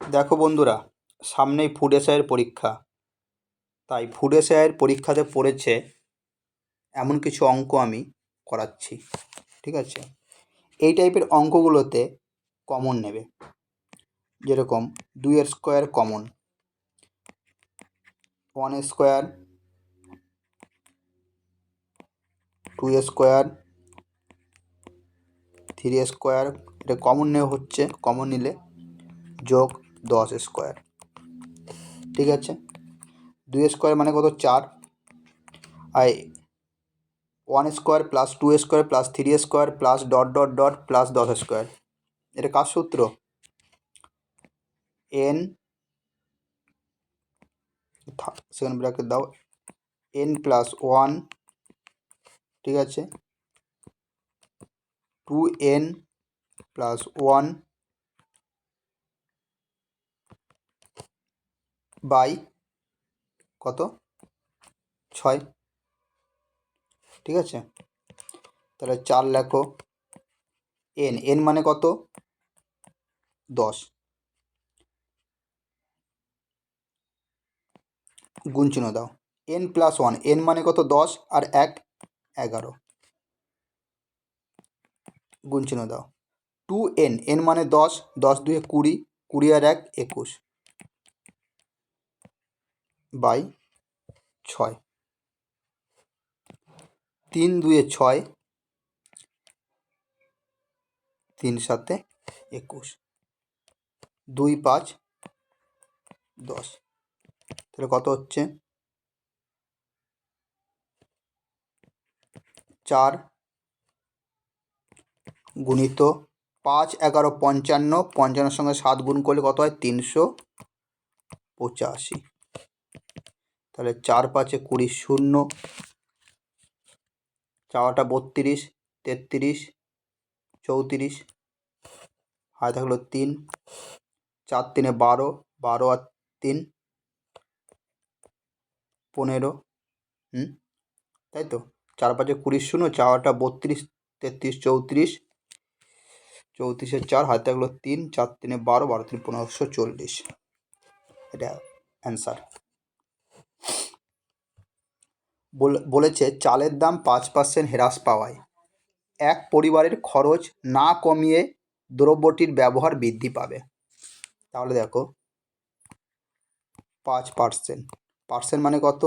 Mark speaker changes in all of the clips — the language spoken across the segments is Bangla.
Speaker 1: দেখো বন্ধুরা, সামনেই ফুড এসআইয়ের পরীক্ষা। তাই ফুড এসআইয়ের পরীক্ষাতে পড়েছে এমন কিছু অঙ্ক আমি করাচ্ছি, ঠিক আছে? এই টাইপের অঙ্কগুলোতে কমন নেবে, যেরকম দুইয়ের square common one square two square three square এটা কমন নেওয়া হচ্ছে কমন নিলে যোগ দশ স্কোয়ার। ঠিক আছে? দুই স্কোয়ার মানে কত? চার। আর one square plus two square plus three square plus dot dot dot plus দশ স্কোয়ার। এটা কার সূত্র? এন সেকেন্ড ব্র্যাকেট দাও। এন প্লাস ওয়ান, ঠিক আছে? Two n plus one by কত? ছয়। ঠিক আছে? তাহলে চার লেখো। এন এন মানে কত? দশ। গুণ চিহ্ন দাও। এন প্লাস ওয়ান, এন মানে কত? দশ আর এক, এগারো। গুণ চিহ্ন দাও। টু এন এন মানে দশ দশ দুয়ে কুড়ি কুড়ি আর এক, একুশ। বাই ছয়। তিন দুয়ে ছয়। তিন সাতে একুশ। দুই পাঁচ দশ। তাহলে কত হচ্ছে? চার গুণিত পাঁচ এগারো পঞ্চান্ন। পঞ্চান্নর সঙ্গে সাত গুণ করলে কত হয়? তিনশো পঁচাশি। তাহলে চার পাঁচে কুড়ি শূন্য। চাওয়াটা বত্রিশ, তেত্রিশ, চৌত্রিশ হায় থাকল তিন। চার তিনে বারো বারো আর তিন, পনেরো, হুম? তাই তো? চার পাঁচে কুড়ি শূন্য, চাওয়াটা বত্রিশ, তেত্রিশ, চৌত্রিশ, চৌত্রিশের চার হাতে থাকল তিন, চার তিনে বারো বারো তিন পনেরোশো চল্লিশ। এটা অ্যান্সার বলেছে চালের দাম পাঁচ পার্সেন্ট হ্রাস পাওয়ায়। এক পরিবারের খরচ না কমিয়ে দ্রব্যটির ব্যবহার বৃদ্ধি পাবে। তাহলে দেখো, পাঁচ পার্সেন্ট পার্সেন্ট মানে কত?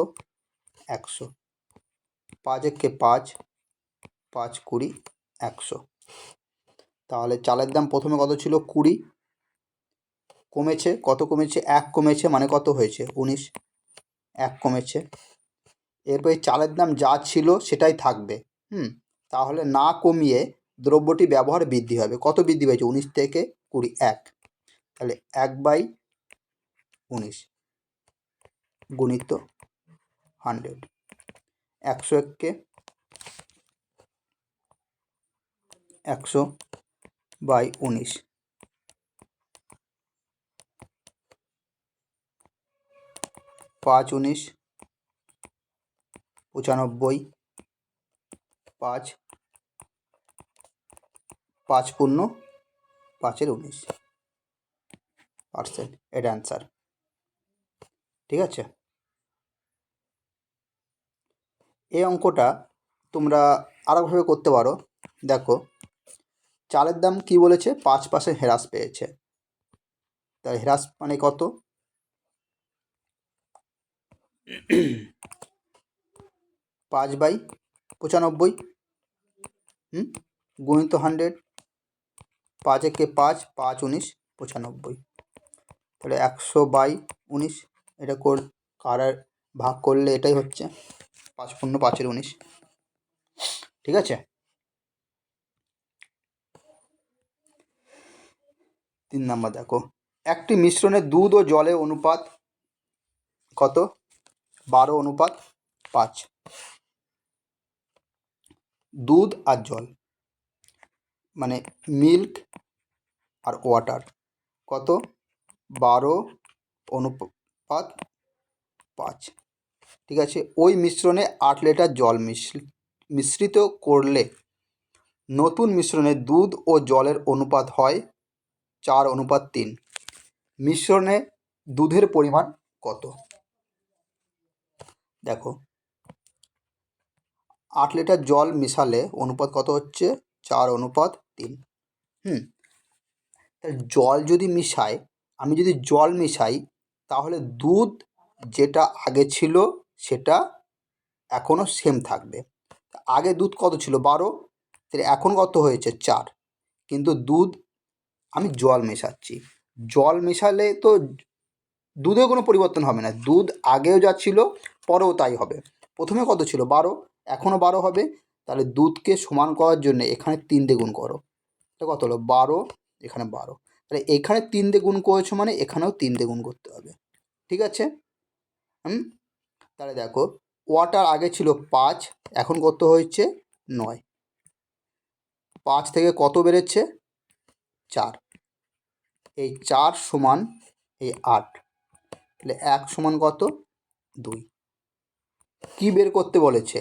Speaker 1: একশো। পাঁচ একে পাঁচ পাঁচ কুড়ি, একশো। তাহলে চালের দাম প্রথমে কত ছিল? কুড়ি। কমেছে, কত কমেছে? এক কমেছে মানে কত হয়েছে? উনিশ। এক কমেছে। এরপরে চালের দাম যা ছিল সেটাই থাকবে, হুম? তাহলে না কমিয়ে দ্রব্যটি ব্যবহার বৃদ্ধি হবে। কত বৃদ্ধি পেয়েছে? উনিশ থেকে কুড়ি, এক। তাহলে এক বাই উনিশ গুণিত হান্ড্রেড। একশো এককে একশো বাই উনিশ। পাঁচ উনিশ পঁচানব্বই, পাঁচ পাঁচ পূর্ণ, পাঁচের উনিশ পার্সেন্ট এটা অ্যান্সার ঠিক আছে? এই অঙ্কটা তোমরা আরেকভাবে করতে পারো। দেখো, চালের দাম কি বলেছে? পাঁচ পার্সেন্ট হ্রাস পেয়েছে। তাই হ্রাস মানে কত? পাঁচ বাই পঁচানব্বই, হুম, গুণিত হান্ড্রেড পাঁচ একে পাঁচ পাঁচ উনিশ, পঁচানব্বই। তাহলে একশো বাই উনিশ, এটা কর কারার ভাগ করলে এটাই হচ্ছে পাঁচ পূর্ণ পাঁচের উনিশ। ঠিক আছে? তিন নাম্বার দেখো, একটি মিশ্রণে দুধ ও জলের অনুপাত কত? বারো অনুপাত পাঁচ। দুধ আর জল। মানে মিল্ক আর ওয়াটার। কত? বারো অনুপাত পাঁচ। ঠিক আছে? ওই মিশ্রণে আট লিটার জল মিশ্রিত করলে নতুন মিশ্রণে দুধ ও জলের অনুপাত হয় চার অনুপাত তিন। মিশ্রণে দুধের পরিমাণ কত? দেখো আট লিটার জল মিশালে অনুপাত কত হচ্ছে? চার অনুপাত তিন। হুম। তাহলে জল যদি মিশাই, আমি যদি জল মিশাই, তাহলে দুধ যেটা আগে ছিল, সেটা এখনও সেম থাকবে। আগে দুধ কত ছিল? বারো। তাহলে এখন কত হয়েছে? চার। কিন্তু দুধ আমি জল মেশাচ্ছি। জল মেশালে তো দুধেও কোনো পরিবর্তন হবে না। দুধ আগেও যা ছিল, পরেও তাই হবে। প্রথমে কত ছিল? বারো। এখনও বারো হবে, তাহলে দুধকে সমান করার জন্য এখানে তিন দিয়ে গুণ করো। এটা কত হলো? বারো, এখানে বারো। তাহলে এখানে তিন দিয়ে গুণ করেছ মানে এখানেও তিন দিয়ে গুণ করতে হবে। ঠিক আছে? হুম? তাহলে দেখো, ওয়াটার আগে ছিল পাঁচ, এখন কত হয়েছে? নয়। পাঁচ থেকে কত বেড়েছে? চার। এই চার সমান এই আট। তাহলে এক সমান কত? দুই। কি বের করতে বলেছে?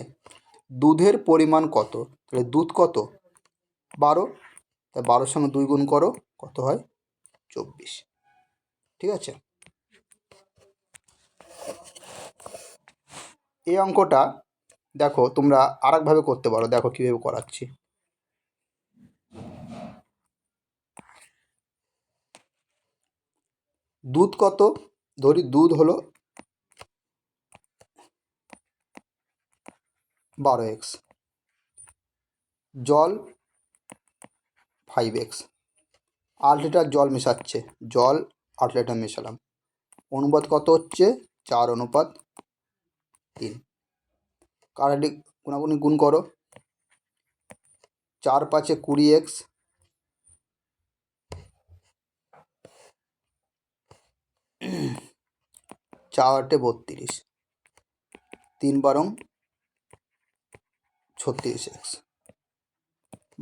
Speaker 1: দুধের পরিমাণ কত? তাহলে দুধ কত? বারো। তা বারোর সঙ্গে দুই গুণ করো, কত হয়? চব্বিশ। ঠিক আছে? এই অঙ্কটা দেখো তোমরা আরেকভাবে করতে পারো, দেখো কীভাবে করাচ্ছি। দুধ কত? ধরি দুধ হলো বারো এক্স। জল ফাইভ এক্স। আট লিটার জল মেশাচ্ছে। জল আট লিটার মেশালাম। অনুপাত কত হচ্ছে? চার অনুপাত তিন। কারাটি গুণাগুণি গুণ করো। চার পাঁচে কুড়ি এক্স। চার আটে বত্রিশ। তিন বারং ছত্রিশ এক্স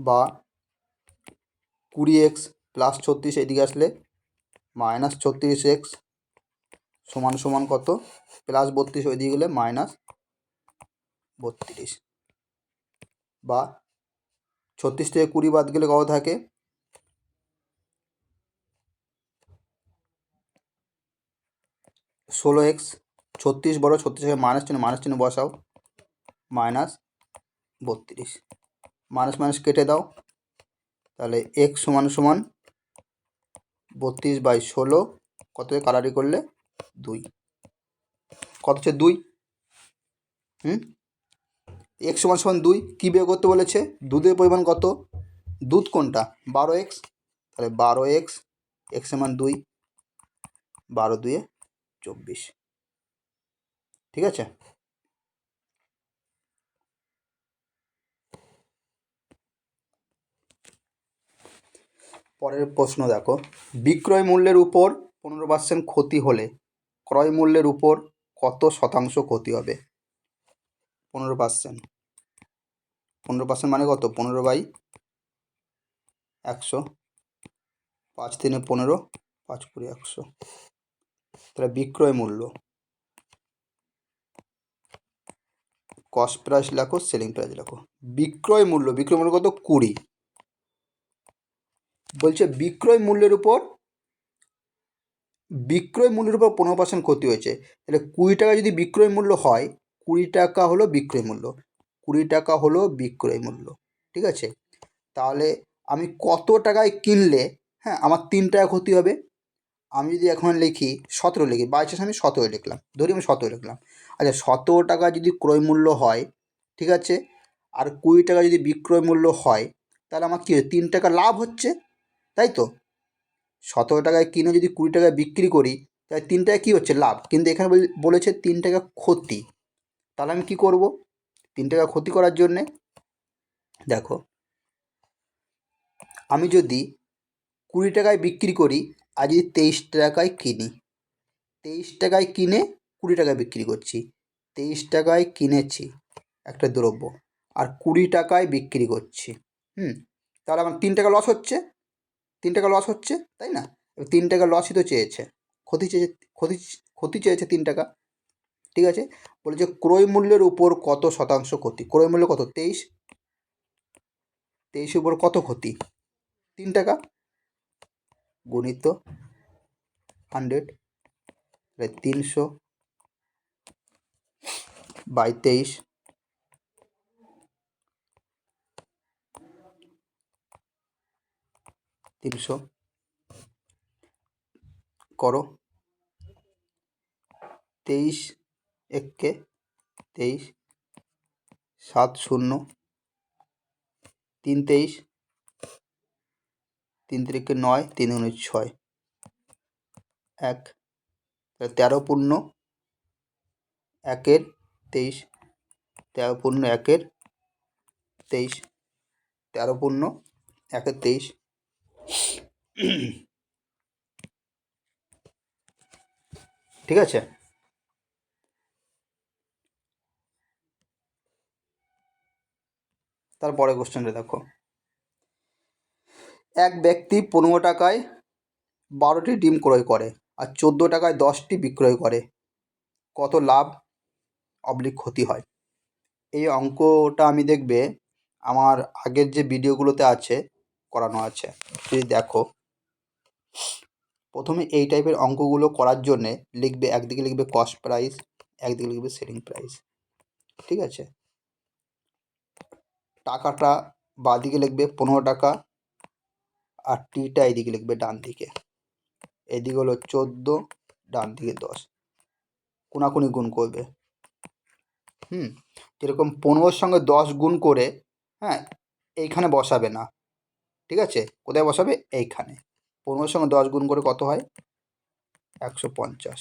Speaker 1: বা কুড়ি এক্স প্লাস ছত্রিশ এদিকে আসলে মাইনাস ছত্রিশ এক্স সমান সমান কত? প্লাস বত্রিশ ওইদিকে গেলে মাইনাস বত্রিশ বা ছত্রিশ থেকে কুড়ি বাদ গেলে কত থাকে? ষোলো এক্স, ছত্রিশ বড়, ছত্রিশ মাইনাস চিহ্ন মাইনাস চিহ্ন বসাও। মাইনাস বত্রিশ। মাইনাস মাইনাস কেটে দাও। তাহলে এক্স সমান সমান বত্রিশ বাই ষোলো। কত কালারি করলে? দুই। কত হচ্ছে দুই? হুম? এক্স সমান সমান দুই কী বের করতে বলেছে? দুধের পরিমাণ কত? দুধ কোনটা? বারো এক্স তাহলে বারো এক্স এক্স সমান দুই। বারো দুয়ে চব্বিশ। ঠিক আছে? পরের প্রশ্ন দেখো। বিক্রয় মূল্যের উপর পনেরো পার্সেন্ট ক্ষতি হলে ক্রয় মূল্যের উপর কত শতাংশ ক্ষতি হবে? পনেরো পার্সেন্ট পনেরো পার্সেন্ট মানে কত? পনেরো বাই একশো। পাঁচ তিনে পনেরো, পাঁচ কুড়ি একশো। তাহলে বিক্রয় মূল্য। কস্ট প্রাইস লেখো, সেলিং প্রাইস লেখো। বিক্রয় মূল্য বিক্রয় মূল্য কত? কুড়ি। বলছে বিক্রয় মূল্যের উপর, বিক্রয় মূল্যের উপর পনেরো পার্সেন্ট ক্ষতি হয়েছে। তাহলে কুড়ি টাকা যদি বিক্রয় মূল্য হয়, কুড়ি টাকা হলো বিক্রয় মূল্য। কুড়ি টাকা হলো বিক্রয় মূল্য। ঠিক আছে? তাহলে আমি কত টাকায় কিনলে হ্যাঁ আমার তিন টাকা ক্ষতি হবে। আমি যদি এখন লিখি সতেরো লিখি বাই চান্স আমি সতেরো লিখলাম। ধরি আমি সতেরো লিখলাম। আচ্ছা সতেরো টাকা যদি ক্রয় মূল্য হয়, ঠিক আছে, আর কুড়ি টাকা যদি বিক্রয় মূল্য হয়, তাহলে আমার কী তিন টাকা লাভ হচ্ছে। তাই তো? সতেরো টাকায় কিনে যদি কুড়ি টাকায় বিক্রি করি, তাহলে তিন টাকা কী হচ্ছে? লাভ। কিন্তু এখানে বলেছে তিন টাকা ক্ষতি। তাহলে আমি কী করব? তিন টাকা ক্ষতি করার জন্যে, দেখো, আমি যদি কুড়ি টাকায় বিক্রি করি, আর যদি তেইশ টাকায় কিনি, তেইশ টাকায় কিনে কুড়ি টাকায় বিক্রি করছি, তেইশ টাকায় কিনেছি একটা দ্রব্য, আর কুড়ি টাকায় বিক্রি করছি, হুম? তাহলে আমার তিন টাকা লস হচ্ছে। তিন টাকা লস হচ্ছে, তাই না? এবার তিন টাকা লসই তো চেয়েছে। ক্ষতি চেয়েছে ক্ষতি ক্ষতি চেয়েছে তিন টাকা ঠিক আছে? বলেছে ক্রয় মূল্যের উপর কত শতাংশ ক্ষতি? ক্রয় মূল্য কত? তেইশ। তেইশের উপর কত ক্ষতি? তিন টাকা গণিত হান্ড্রেড তিনশো বাই তেইশ। তিনশো। করো। তেইশ এককে তেইশ, সাত শূন্য, তিন তেইশ, তিন তিরিকে নয়, তিন উনিশ ছয়। এক তেরো পূর্ণ একের তেইশ, তেরো পূর্ণ একের তেইশ, তেরো পূর্ণ একের তেইশ ঠিক আছে? তারপরে কোশ্চেনটা দেখো। এক ব্যক্তি পনেরো টাকায় বারোটি ডিম ক্রয় করে আর চোদ্দ টাকায় দশটি বিক্রয় করে। কত লাভ? অবলিক ক্ষতি হয়। এই অঙ্কটা আমি দেখবে আমার আগের যে ভিডিওগুলোতে আছে করানো আছে। যদি দেখো, প্রথমে এই টাইপের অঙ্কগুলো করার জন্যে লিখবে, একদিকে লিখবে কস্ট প্রাইস একদিকে লিখবে সেলিং প্রাইস ঠিক আছে? টাকাটা বাঁদিকে লিখবে পনেরো টাকা, আর টিটা এইদিকে লিখবে ডান দিকে এদিকে হলো চোদ্দ ডান দিকে দশ। কোনাকুনি গুণ করবে। হুম, যেরকম পনেরোর সঙ্গে দশ গুণ করে হ্যাঁ এইখানে বসাবে না। ঠিক আছে? কোথায় বসাবে? এইখানে। পনেরোর সঙ্গে দশ গুণ করে কত হয়? একশো পঞ্চাশ।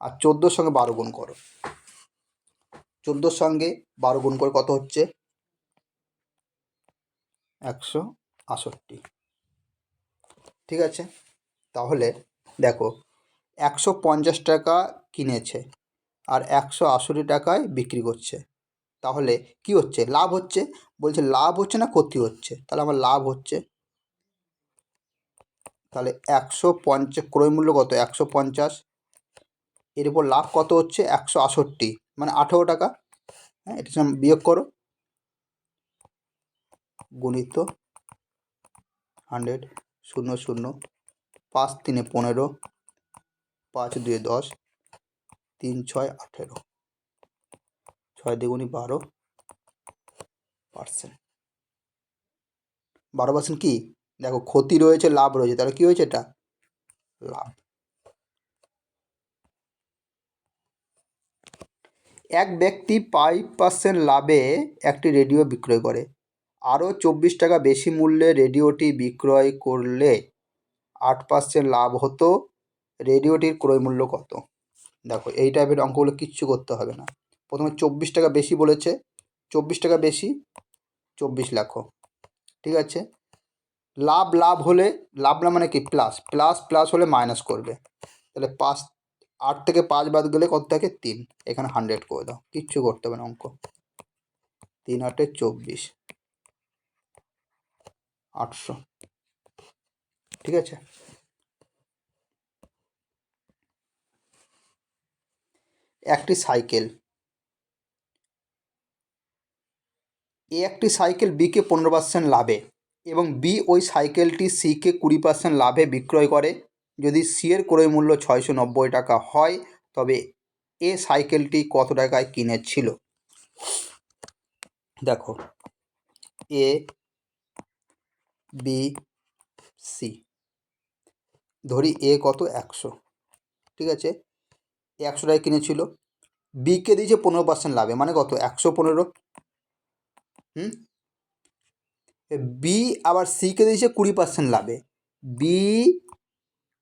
Speaker 1: আর চোদ্দোর সঙ্গে বারো গুণ করো। চোদ্দোর সঙ্গে বারো গুণ করে কত হচ্ছে? একশো আষট্টি ঠিক আছে? তাহলে দেখো, একশো পঞ্চাশ টাকা কিনেছে আর একশো আষট্টি টাকায় বিক্রি করছে। তাহলে কি হচ্ছে? লাভ হচ্ছে? বলছে, লাভ হচ্ছে না ক্ষতি হচ্ছে। তাহলে আমার লাভ হচ্ছে। তাহলে একশো পঞ্চাশ, ক্রয় মূল্য কত? একশো পঞ্চাশ। এর উপর লাভ কত হচ্ছে? একশো আষট্টি। মানে আঠেরো টাকা। হ্যাঁ এটা সঙ্গে বিয়োগ করো। গুণিত হান্ড্রেড, শূন্য শূন্য। পাঁচ, তিনে পনেরো। পাঁচ, দুয়ে দশ। তিন, ছয়, আঠেরো। ছয় দ্বিগুণি বারো পার্সেন্ট বারো পার্সেন্ট কী? দেখো, ক্ষতি রয়েছে, লাভ রয়েছে, তাহলে কী হয়েছে এটা? লাভ। এক ব্যক্তি ফাইভ পার্সেন্ট লাভে একটি রেডিও বিক্রয় করে। আরও চব্বিশ টাকা বেশি মূল্যে রেডিওটি বিক্রয় করলে আট পার্সেন্ট লাভ হতো। রেডিওটির ক্রয় মূল্য কত? দেখো, এই টাইপের অঙ্কগুলো কিচ্ছু করতে হবে না। প্রথমে চব্বিশ টাকা বেশি বলেছে। চব্বিশ টাকা বেশি, চব্বিশ লাখো ঠিক আছে? লাভ লাভ হলে, লাভ না মানে কি? প্লাস। প্লাস প্লাস হলে মাইনাস করবে। তাহলে পাঁচ, আট থেকে পাঁচ বাদ গেলে কত থাকে? তিন। এখানে হান্ড্রেড করে দাও। কিচ্ছু করতে হবে না অঙ্ক। তিন, আটে চব্বিশ। আটশো। ঠিক আছে? একটি সাইকেল। এ একটি সাইকেল বিকে পনেরো পার্সেন্ট লাভে এবং বি ওই সাইকেলটি সিকে কুড়ি পার্সেন্ট লাভে বিক্রয় করে। যদি সি এর ক্রয় মূল্য ছয়শো নব্বই টাকা হয়, তবে এ সাইকেলটি কত টাকায় কিনেছিল? দেখো এ বি সি ধরি এ কত? একশো। ঠিক আছে? একশো টাকায় কিনেছিল। বিকে দিয়েছে পনেরো পার্সেন্ট লাভে। মানে কত? একশো পনেরো। হুম? বি আবার সিকে দিয়েছে কুড়ি পার্সেন্ট লাভে। বি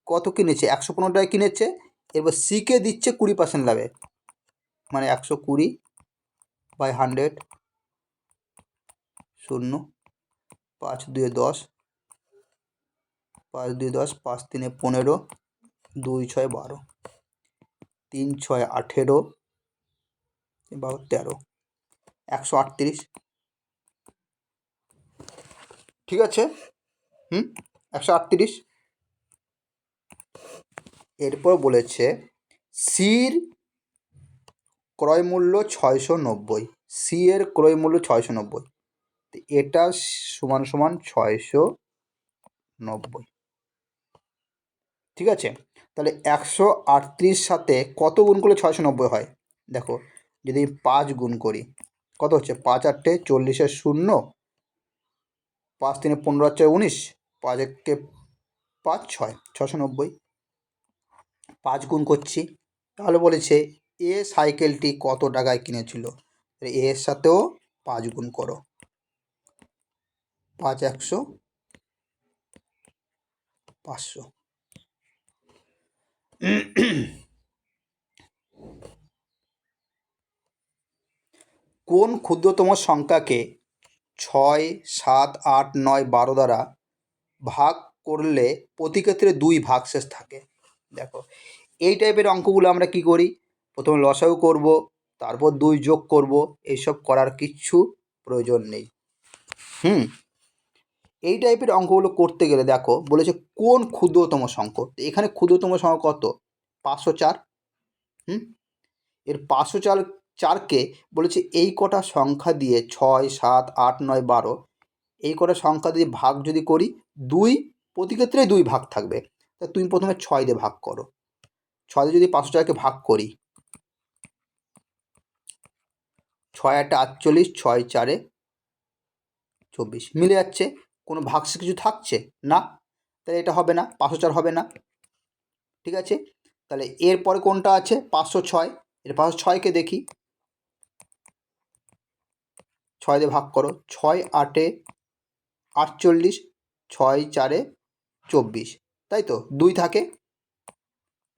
Speaker 1: কত কিনেছে? একশো পনেরো টাকায় কিনেছে। এবার সিকে দিচ্ছে কুড়ি পার্সেন্ট লাভে। মানে একশো কুড়ি বাই হান্ড্রেড শূন্য পাঁচ দুয়ে দশ পাঁচ দুই দশ পাঁচ তিনে পনেরো দুই ছয় বারো তিন ছয় আঠেরো বারো তেরো একশো আটত্রিশ ঠিক আছে? হুম? একশো আটত্রিশ। এরপর বলেছে, সির ক্রয় মূল্য ছয়শো নব্বই। সি এর ক্রয় মূল্য ছয়শো নব্বই। এটা সমান সমান ছয়শো নব্বই। ঠিক আছে? তাহলে একশো আটত্রিশ সাথে কত গুণ করলে ছয়শো নব্বই হয়? দেখো, যদি পাঁচ গুণ করি, কত হচ্ছে? পাঁচ আটটে চল্লিশের শূন্য। পাঁচ তিনে পনেরো হচ্ছে উনিশ, পাঁচ একে পাঁচ ছয়, ছশো নব্বই। পাঁচ গুণ করছি। তাহলে বলেছে এ সাইকেলটি কত টাকায় কিনেছিল? এর সাথেও পাঁচ গুণ করো। পাঁচ একশো পাঁচশো। কোন ক্ষুদ্রতম সংখ্যাকে ছয় সাত আট নয় বারো দ্বারা ভাগ করলে প্রতি ক্ষেত্রে দুই ভাগশেষ থাকে। দেখো, এই টাইপের অঙ্কগুলো আমরা কি করি? প্রথমে লসাগু করব, তারপর দুই যোগ করব এইসব করার কিচ্ছু প্রয়োজন নেই। হুম? এই টাইপের অঙ্কগুলো করতে গেলে দেখো, বলেছে কোন ক্ষুদ্রতম সংখ্যক? এখানে ক্ষুদ্রতম সংখ্যা কত? পাঁচশো চার। হুম? এর পাঁচশো চার চারকে বলেছে, এই কটা সংখ্যা দিয়ে ছয়, সাত, আট, নয়, বারো, এই কটা সংখ্যা দিয়ে ভাগ যদি করি, দুই, প্রতি ক্ষেত্রে দুই ভাগ থাকবে। তা তুমি প্রথমে ছয় দিয়ে ভাগ করো। ছয় দিয়ে যদি পাঁচশো চারকে ভাগ করি, ছয় একটা আটচল্লিশ, ছয় চারে চব্বিশ, মিলে যাচ্ছে? কোনো ভাগসে কিছু থাকছে? না। তাহলে এটা হবে না, পাঁচশো চার হবে না। ঠিক আছে? তাহলে এরপরে কোনটা আছে? পাঁচশো ছয়। এর পাঁচশো ছয়কে দেখি। ছয় দিয়ে ভাগ করো, ছয় আটে আটচল্লিশ, ছয় চারে চব্বিশ। তাই তো? দুই থাকে।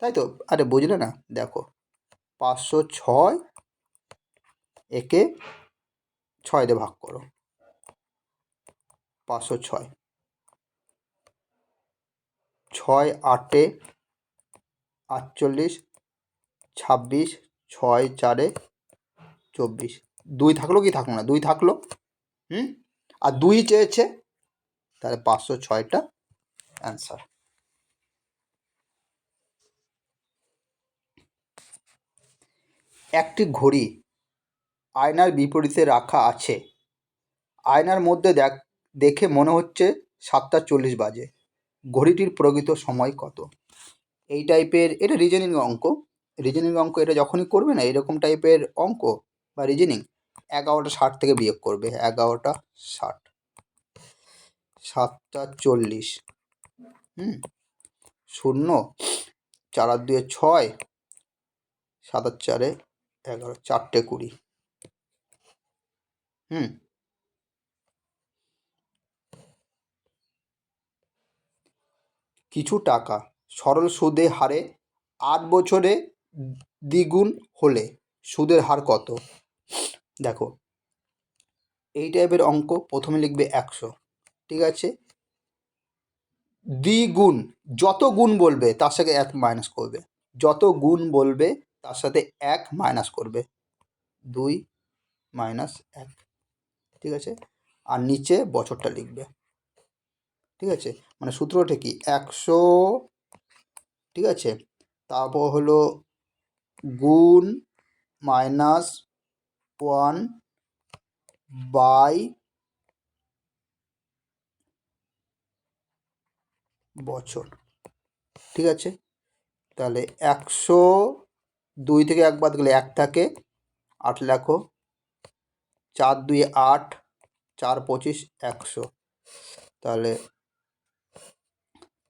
Speaker 1: তাই তো? আরে বুঝলে না? দেখো, পাঁচশো ছয় একে ছয় দিয়ে ভাগ করো। পাঁচশো ছয়। ছয় আটে আটচল্লিশ, ছাব্বিশ, ছয় চারে চব্বিশ। দুই থাকল কি থাকল না, দুই থাকল, হুম? আর দুই চেয়েছে, তাহলে পাঁচশো ছয়টা অ্যান্সার একটি ঘড়ি আয়নার বিপরীতে রাখা আছে। আয়নার মধ্যে দেখ, দেখে মনে হচ্ছে সাতটা চল্লিশ বাজে। ঘড়িটির প্রকৃত সময় কত? এই টাইপের, এটা রিজনিং অঙ্ক। রিজনিং অঙ্ক এটা যখনই করবে না, এরকম টাইপের অঙ্ক বা রিজনিং এগারোটা ষাট থেকে বিয়োগ করবে, এগারোটা ষাট। সাতটা চল্লিশ। হুম, শূন্য, চার আর দুয়ে ছয়, সাত আর চারে এগারো, চারটে কুড়ি। হুম। কিছু টাকা, সরল সুদে হারে আট বছরে দ্বিগুণ হলে সুদের হার কত? দেখো, এই টাইপের অঙ্ক প্রথমে লিখবে একশো, ঠিক আছে? দ্বিগুণ, যত গুণ বলবে তার সাথে এক মাইনাস করবে, যত গুণ বলবে তার সাথে এক মাইনাস করবে, দুই মাইনাস এক, ঠিক আছে? আর নিচে বছরটা লিখবে, ঠিক আছে? মানে সূত্রটা কি? একশো, ঠিক আছে? তারপর হলো গুণ মাইনাস ওয়ান বাই বছর। ঠিক আছে? তাহলে একশো দুই থেকে এক বাদ গেলে এক থাকে, আট লেখো। চার দুই আট, চার পঁচিশ একশো। তাহলে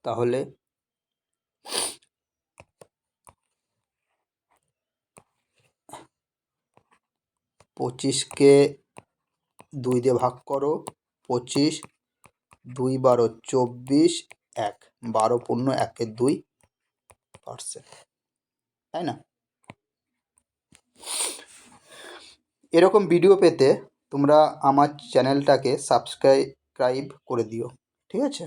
Speaker 1: তাহলে পঁচিশকে দুই দিয়ে ভাগ করো, পঁচিশ, দুই বারো, চব্বিশ, এক। বারো পূর্ণ একের দুই পার্সেন্ট তাই না? এরকম ভিডিও পেতে তোমরা আমার চ্যানেলটাকে সাবস্ক্রাইব করে দিও, ঠিক আছে?